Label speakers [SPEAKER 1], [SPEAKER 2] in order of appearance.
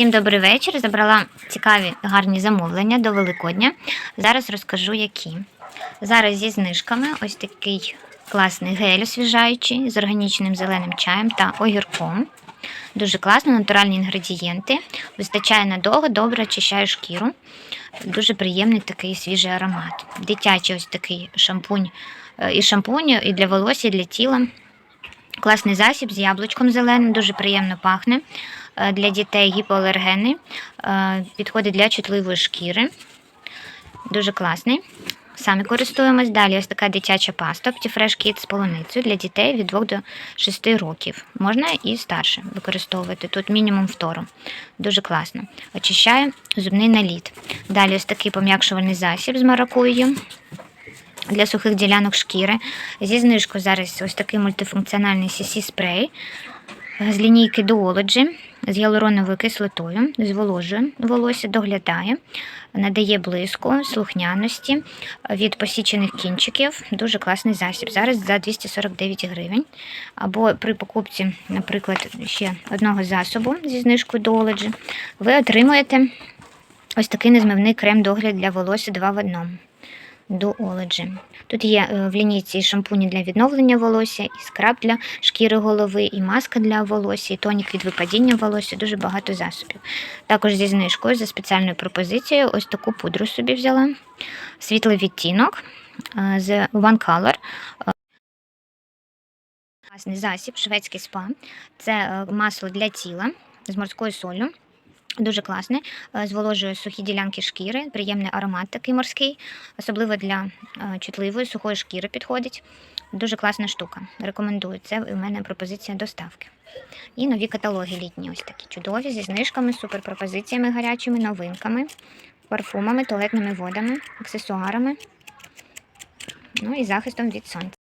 [SPEAKER 1] Всім добрий вечір. Забрала цікаві гарні замовлення до Великодня. Зараз розкажу, які. Зараз зі знижками ось такий класний гель освіжаючий з органічним зеленим чаєм та огірком. Дуже класно, натуральні інгредієнти. Вистачає надовго, добре очищає шкіру. Дуже приємний такий свіжий аромат. Дитячий ось такий шампунь е, і шампунь, і для волосся, і для тіла. Класний засіб з яблучком зеленим, дуже приємно пахне. Е, Для дітей гіпоалергенний, е, підходить для чутливої шкіри. Дуже класний. Самі користуємось. Далі ось така дитяча паста Optifresh Kids з полуницею для дітей від 2 до 6 років. Можна і старше використовувати. Тут мінімум втору. Дуже класно. Очищає зубний наліт. Далі ось такий пом'якшувальний засіб з маракуєю для сухих ділянок шкіри. Зі знижкою зараз ось такий мультифункціональний CC спрей з лінійки Duology з гіалуроновою кислотою, зволожує волосся, доглядає, надає блиску, слухняності від посічених кінчиків. Дуже класний засіб. Зараз за 249 гривень. Або при покупці, наприклад, ще одного засобу зі знижкою Duology, ви отримуєте ось такий незмивний крем догляд для волосся 2 в одному. Duology. Тут є е, в лінійці і шампуні для відновлення волосся, і скраб для шкіри голови, і маска для волосся, і тонік від випадіння волосся, дуже багато засобів. Також зі знижкою за спеціальною пропозицією ось таку пудру собі взяла. Світлий відтінок е, з One Color. Е, Класний засіб, шведський спа. Це масло для тіла з морською солью. Дуже класне, е, зволожує сухі ділянки шкіри, приємний аромат такий морський, особливо для е, чутливої сухої шкіри підходить. Дуже класна штука. Рекомендую. Це у мене пропозиція доставки. І нові каталоги літні, ось такі чудові, зі знижками, суперпропозиціями гарячими, новинками, парфумами, туалетними водами, аксесуарами. Ну і захистом від сонця.